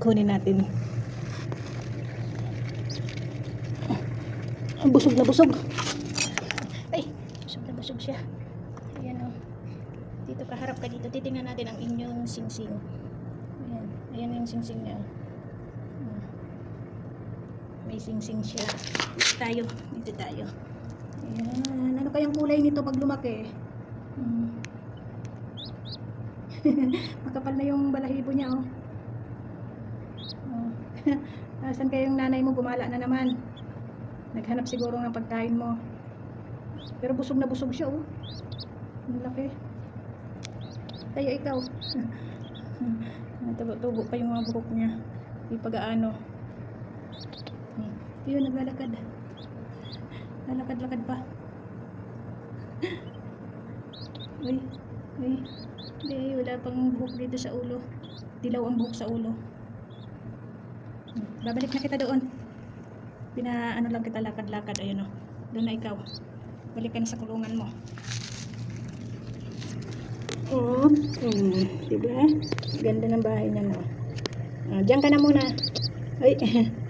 Kunin natin. Ah, Busog na busog. Ay, busog na busog siya. Ayan o. Dito ka, harap ka dito. Titingnan natin ang inyong singsing. Ayan. Ayan yung singsing niya. Ah. May singsing siya. Dito tayo. Dito tayo. Ayan. Ano kayang kulay nito pag lumaki? Hmm. Makapal na yung balahibo niya, oh. oh. Nasaan kayong nanay mo? Gumala na naman. Naghanap siguro ng pagkain mo. Pero busog na busog siya, oh. Ang laki. Kaya ikaw. Tubo-tubo pa yung mga buhok niya. Di pag-aano. Hmm. Yun, naglalakad. Lalakad-lakad pa. Uy, uy. Hindi, wala pang buhok dito sa ulo. Dilaw ang buhok sa ulo. Babalik na kita doon. Pina, ano lang kita lakad-lakad. Ayun o. Doon na ikaw. Balik ka na sa kulungan mo. Oo. Hmm, diba? Ganda ng bahay niya no. Ah, diyan ka na muna. Ay,